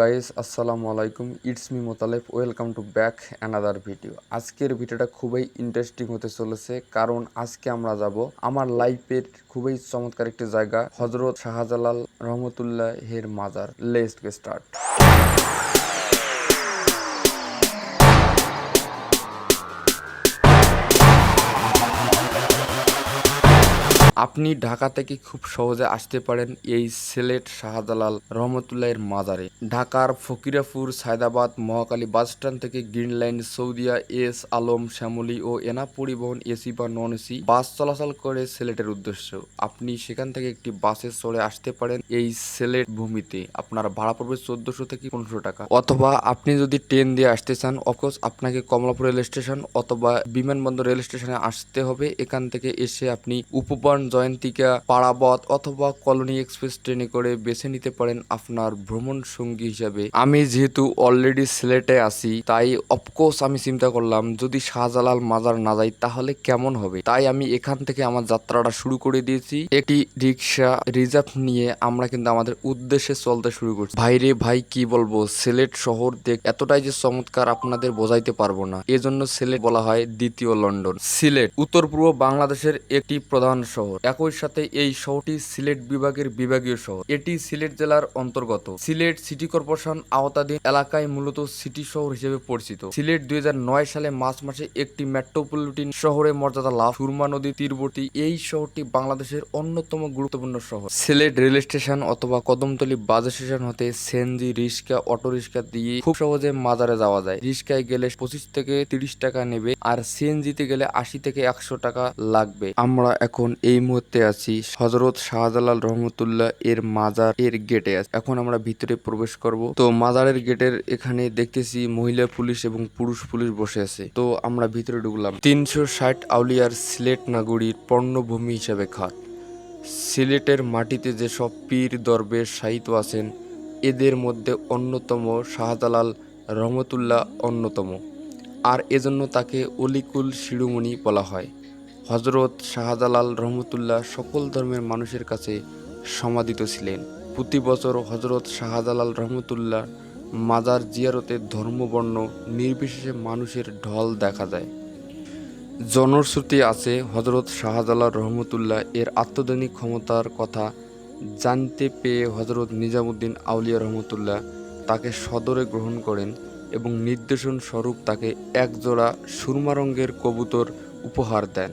Guys, আসসালামু আলাইকুম। It's me Motalef welcome to back another video আজকের ভিডিওটা খুবই ইন্টারেস্টিং হতে চলেছে, কারণ আজকে আমরা যাব আমার লাইফের খুবই চমৎকার একটি জায়গা হজরত শাহজালাল রহমতুল্লাহ হের মাজার লেস্ট স্টার্ট আপনি ঢাকা থেকে খুব সহজে আসতে পারেন এই সিলেট শাহজালাল রহমতুল্লাহের মাজারে। ঢাকার ফকিরাপুর, সায়দাবাদ, মহাকালী বাসস্ট্যান্ড থেকে green line, Saudia, S, Alam, Shyamoli ও এনা পরিবহন এসি বা নন এসি বাস চলাচল করে সিলেটের উদ্দেশ্য। আপনি সেখান থেকে একটি বাসে চড়ে আসতে পারেন এই সিলেট ভূমিতে। আপনার ভাড়া পড়বে চোদ্দশো থেকে পনেরোশো টাকা। অথবা আপনি যদি ট্রেন দিয়ে আসতে চান, অফকোর্স আপনাকে কমলাপুর রেল স্টেশন অথবা বিমানবন্দর রেল স্টেশনে আসতে হবে। এখান থেকে এসে আপনি উপবন জয়ন্তিকা পারাবত অথবা কলোনি এক্সপ্রেস ট্রেনে করে বেছে নিতে পারেন আপনার ভ্রমণ সঙ্গী হিসাবে। আমি যেহেতু অলরেডি সিলেটে আছি, তাই অফকোর্স আমি চিন্তা করলাম, যদি শাহজালাল মাজার না যাই তাহলে কেমন হবে? তাই আমি এখান থেকে আমার যাত্রাটা শুরু করে দিয়েছি। একটি রিক্সা রিজার্ভ নিয়ে আমরা কিন্তু আমাদের উদ্দেশ্যে চলতে শুরু করছি। ভাইরে ভাই, কি বলব? সিলেট শহর দেখ, এতটাই যে চমৎকার আপনাদের বোঝাইতে পারব না। এজন্য সিলেট বলা হয় দ্বিতীয় লন্ডন। সিলেট উত্তর পূর্ব বাংলাদেশের একটি প্রধান শহর। একই সাথে এই শহরটি সিলেট বিভাগের বিভাগীয় শহর। এটি সিলেট জেলার অন্তর্গত। সিলেট সিটি কর্পোরেশন আওতাধীন এলাকায় মূলত সিটি শহর হিসেবে পরিচিত। সিলেট দুই হাজার নয় সালে মার্চ মাসে একটি মেট্রোপলিটন শহরে মর্যাদা লাভ। সুরমা নদী তীরবর্তী এই শহরটি বাংলাদেশের অন্যতম গুরুত্বপূর্ণ শহর। সিলেট রেল স্টেশন অথবা কদমতলী বাস স্টেশন হতে সেনজি, রিক্সা, অটো রিক্সা দিয়ে খুব সহজে মাজারে যাওয়া যায়। রিক্সায় গেলে পঁচিশ থেকে তিরিশ টাকা নেবে আর সিএনজিতে গেলে আশি থেকে একশো টাকা লাগবে। আমরা এখন এই মুহূর্তে আছি। হজরত শাহজালাল রহমতুল্লাহ এর মাজার এর গেটে আছি। এখন আমরা ভিতরে প্রবেশ করব। তো মাজারের গেটের এখানে দেখতেছি মহিলা পুলিশ এবং পুরুষ পুলিশ বসে আছে। তো আমরা ভিতরে ঢুকলাম। তিনশো ষাট আউলিয়ার সিলেট নাগরীর পর্ণভূমি হিসাবে খাত। সিলেটের মাটিতে যেসব পীর দরবেশ সাহিত্য আছেন, এদের মধ্যে অন্যতম শাহজালাল রহমতুল্লাহ অন্যতম। আর এজন্য তাকে অলিকুল শিরোমণি বলা হয়। হজরত শাহজালাল রহমতুল্লাহ সকল ধর্মের মানুষের কাছে সমাদিত ছিলেন। প্রতি বছর হজরত শাহজালাল রহমতুল্লাহ মাজার জিয়ারতে ধর্মবর্ণ, নির্বিশেষে মানুষের ঢল দেখা যায়। জনশ্রুতি আছে হজরত শাহজালাল রহমতুল্লাহ এর আত্মদানিক ক্ষমতার কথা জানতে পেয়ে হজরত নিজামুদ্দিন আউলিয়া রহমতুল্লাহ তাকে সদরে গ্রহণ করেন এবং নির্দেশন স্বরূপ তাকে একজোড়া সুরমা কবুতর উপহার দেন।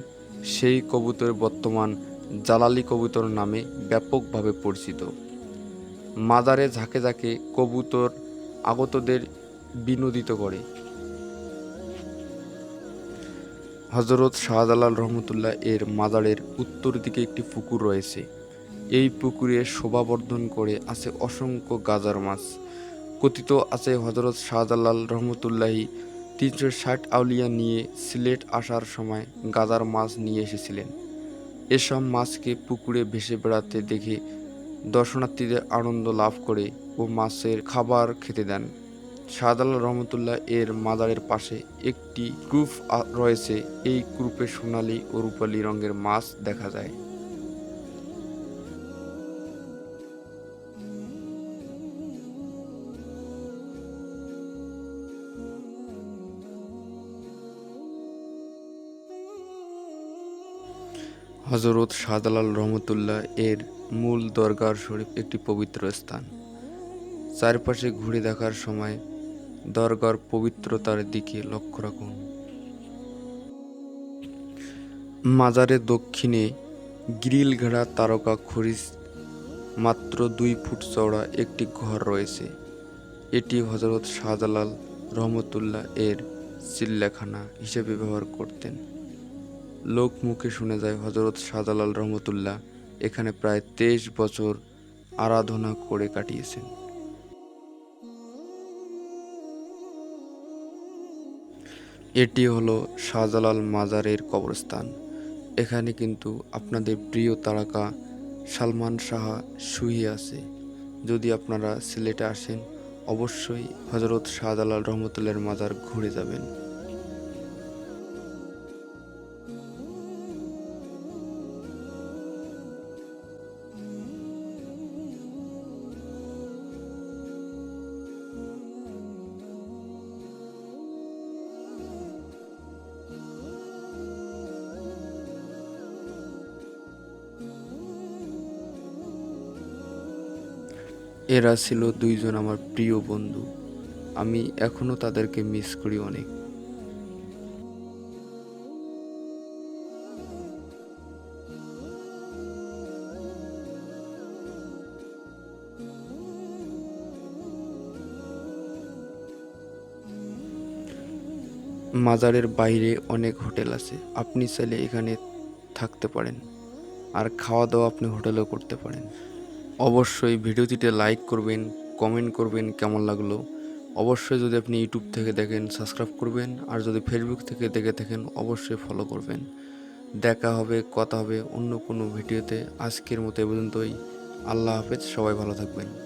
সেই কবুতর বর্তমান জালালি কবুতর নামে ব্যাপকভাবে পরিচিত। মাজারে ঝাঁকে ঝাঁকে কবুতর আগতদের বিনোদিত করে। হজরত শাহজালাল রহমতুল্লাহ এর মাজারের উত্তর দিকে একটি পুকুর রয়েছে। এই পুকুরে শোভাবর্ধন করে আছে অসংখ্য গাজার মাছ। কথিত আছে হজরত শাহজালাল রহমতুল্লাহি তিনশো ষাট আউলিয়া নিয়ে সিলেট আসার সময় গাজার মাছ নিয়ে এসেছিলেন। এসব মাছকে পুকুরে ভেসে বেড়াতে দেখে দর্শনার্থীদের আনন্দ লাভ করে ও মাছের খাবার খেতে দেন। শাহজালাল রহমতুল্লাহ এর মাজারের পাশে একটি গ্রুপ রয়েছে। এই গ্রুপে সোনালী ও রূপালী রঙের মাছ দেখা যায়। হজরত শাহজালাল রহমতুল্লাহ এর মূল দরগার শরীফ একটি পবিত্র স্থান। চারপাশে ঘুরে দেখার সময় দরগার পবিত্রতার দিকে লক্ষ্য রাখুন। মাজারের দক্ষিণে গ্রিল ঘেরা তারকা খরিজ মাত্র দুই ফুট চওড়া একটি ঘর রয়েছে। এটি হজরত শাহজালাল রহমতুল্লাহ এর চিল্লাখানা হিসেবে ব্যবহার করতেন। লোক মুখে শুনে যায় হজরত শাহজালাল রহমতুল্লাহ। এখানে প্রায় তেইশ বছর আরাধনা করে কাটিয়েছেন। এটি হলো শাহজালাল মাজারের কবরস্থান। এখানে কিন্তু আপনাদের প্রিয় তারকা সালমান শাহা শুয়ে আছে। যদি আপনারা সিলেটে আসেন, অবশ্যই হজরত শাহজালাল রহমতুল্লাহের মাজার ঘুরে যাবেন। এরা ছিল দুইজন আমার প্রিয় বন্ধু। আমি এখনও তাদেরকে মিস করি অনেক। মাজারের বাইরে অনেক হোটেল আছে। আপনি চাইলে এখানে থাকতে পারেন। আর খাওয়া দাওয়া আপনি হোটেলেও করতে পারেন। অবশ্যই ভিডিওটিতে লাইক করবেন কমেন্ট করবেন কেমন লাগল। অবশ্যই যদি আপনি ইউটিউব থেকে দেখেন সাবস্ক্রাইব করবেন, আর যদি ফেসবুক থেকে দেখে থাকেন, অবশ্যই ফলো করবেন। দেখা হবে, কথা হবে অন্য কোনো ভিডিওতে। আজকের মতো এ পর্যন্তই। আল্লাহ হাফেজ, সবাই ভালো থাকবেন।